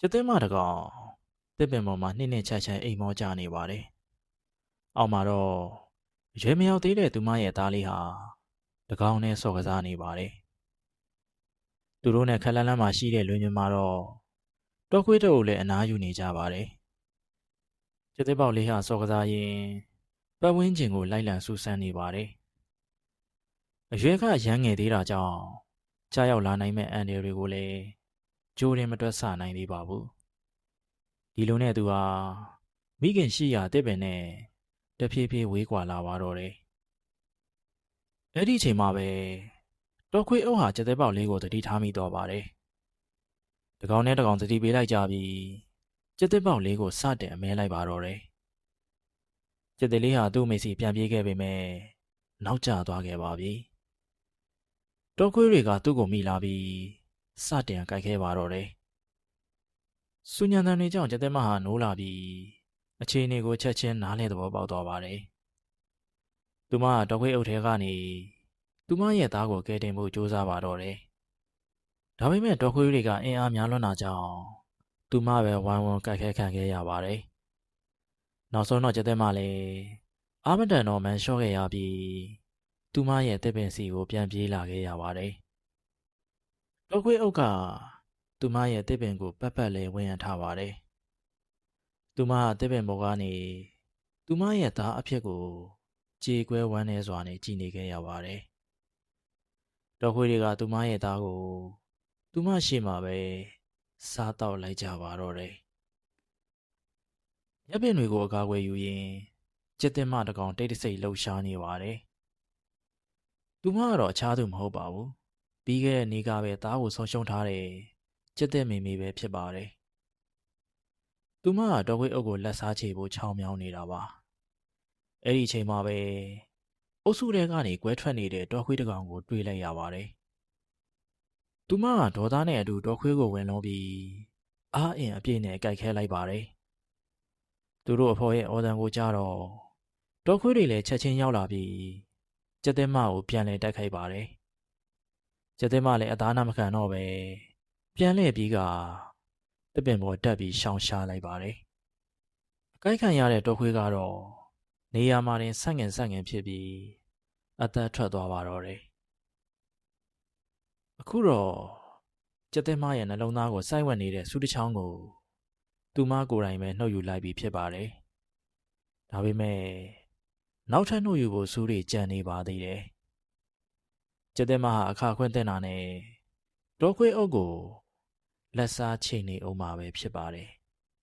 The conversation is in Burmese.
ကျက်သိမ်းမတကောင်တစ်ပင်ပေါ်မှာနှိမ့်နှိမ့်ချက်ချက်အိမ်မောကြနေပါတယ်။အောက်မှာတော့ရွယ်မရောက်သေးတဲ့သူမရဲ့သားလေးဟာတကောင်နဲ့ဆော့ကစားနေပါတယ်။သူတို့နဲ့ခက်လန်းလန်းမှာရှိတဲ့လွင်မြမှာတော့တောခွေးတို့လည်းအနားယူနေကြပါတယ်။ကျက်သိမ်းပေါက်လေးဟာဆော့ကစားရင်းပတ်ဝန်းကျင်ကိုလိုက်လံစူးစမ်းနေပါတယ်။အရွယ်ကရမ်းငယ်သေးတာကြောင့်ကြားရောက်လာနိုင်မဲ့အန်ဒီတွေကိုလည်း ကြိုးရင်မတွက်ဆနိုင်သေးပါဘူး။ဒီလိုနဲ့သူဟာမိခင်ရှိရာတစ်ပင်နဲ့တဖြည်းဖြည်းဝေးကွာလာပါတော့တယ်။အဲ့ဒီအချိန်မှာပဲတော်ခွေအုပ်ဟာကျက်သေးပေါက်လေးကိုတတိထားမိတော့ပါတယ်။တကောင်နဲ့တကောင်တတိပေးလိုက်ကြပြီးကျက်သေးပေါက်လေးကိုစတင်အမဲလိုက်ပါတော့တယ်။ကျက်သေးလေးဟာသူ့မိစီပြန်ပြေးခဲ့ပေမဲ့နောက်ကျသွားခဲ့ပါပြီ။တော်ခွေးတွေကသူ့ကိုမိလာပြီး စတင်ကြိုက်ခဲပါတော့တယ်။စူညံတန်တွေကြောင့်ကျက်သေးမဟာနိုးလာပြီးအခြေအနေကိုချက်ချင်းနားလဲသဘောပေါက်သွားပါတယ်။သူမကတော်ခွေးအုပ်ထဲကနေသူမရဲ့သားကိုကယ်တင်ဖို့ကြိုးစားပါတော့တယ်။ဒါပေမဲ့တော်ခွေးတွေကအင်အားများလွန်းတာကြောင့်သူမပဲဝိုင်းဝန်းကြိုက်ခဲခံခဲ့ရပါတယ်။နောက်ဆုံးတော့ကျက်သေးမလည်းအာမတန်တော်မန်လျှော့ခဲ့ရပြီးသူမရဲ့တစ်ပင်စီကိုပြန်ပြေးလာခဲ့ရပါတယ်။ တော်ခွေးအုပ်ကသူမရဲ့တစ်ပင်ကိုပတ်ပတ်လဲဝင်ရထားပါတယ်။သူမကတစ်ပင်ပေါ်ကနေသူမရဲ့သားအဖြစ်ကိုကြေကွဲဝမ်းနေစွာနဲ့ကြည်နေခဲ့ရပါတယ်။တော်ခွေးတွေကသူမရဲ့သားကို သူမရှိမှပဲစားတော့လိုက်ကြပါတော့တယ်။ရပ်ပင်တွေကိုအကာအကွယ်ယူရင်းကျက်တင်မတကောင်တိတ်တဆိတ်လှုပ်ရှားနေပါတယ်။သူမကတော့အခြားသူမဟုတ်ပါဘူး။ ပြီးခဲ့တဲ့နေ့ကပဲသားကိုဆုံးရှုံးထားတဲ့ကျက်တဲ့မိမိပဲဖြစ်ပါတယ်။သူမကတော်ခွေးအုပ်ကိုလက်စားချေဖို့ချောင်းမြောင်းနေတာပါ။အဲ့ဒီအချိန်မှာပဲအုပ်စုထဲကနေကွဲထွက်နေတဲ့တော်ခွေးတစ်ကောင်ကိုတွေ့လိုက်ရပါတယ်။သူမကဒေါသနဲ့အတူတော်ခွေးကိုဝင်လုံးပြီးအားအင်အပြည့်နဲ့ကြိုက်ခဲလိုက်ပါတယ်။သူတို့အဖော်ရဲ့အော်ဒန်ကိုကြားတော့တော်ခွေးတွေလည်းချက်ချင်းရောက်လာပြီးကျက်တဲ့မကိုပြန်လဲတိုက်ခိုက်ပါတယ်။ ကျက်တဲ့မလည်းအသားနာမခံတော့ပဲပြန်လှည့်ပြီးကတပင်ပေါ်တက်ပြီးရှောင်ရှားလိုက်ပါတယ်။အကိုက်ခံရတဲ့တော်ခွေးကတော့နေရာမှာတင်ဆက်ငင်ဆက်ငင်ဖြစ်ပြီးအသက်ထွက်သွားပါတော့တယ်။အခုတော့ကျက်တဲ့မရဲ့နှလုံးသားကိုစိုက်ဝက်နေတဲ့စူးတစ်ချောင်းကိုသူမကိုယ်တိုင်ပဲနှုတ်ယူလိုက်ပြီးဖြစ်ပါတယ်။ဒါပေမဲ့နောက်ထပ်နှုတ်ယူဖို့စူးတွေကြံနေပါသေးတယ်။ကျ က်တဲ့မဟာအခါခွင့်တင်တာနဲ့တော်ခွေးအုပ်ကိုလက်စားချိန်နေအောင်မှာပဲဖြစ်ပါတယ်။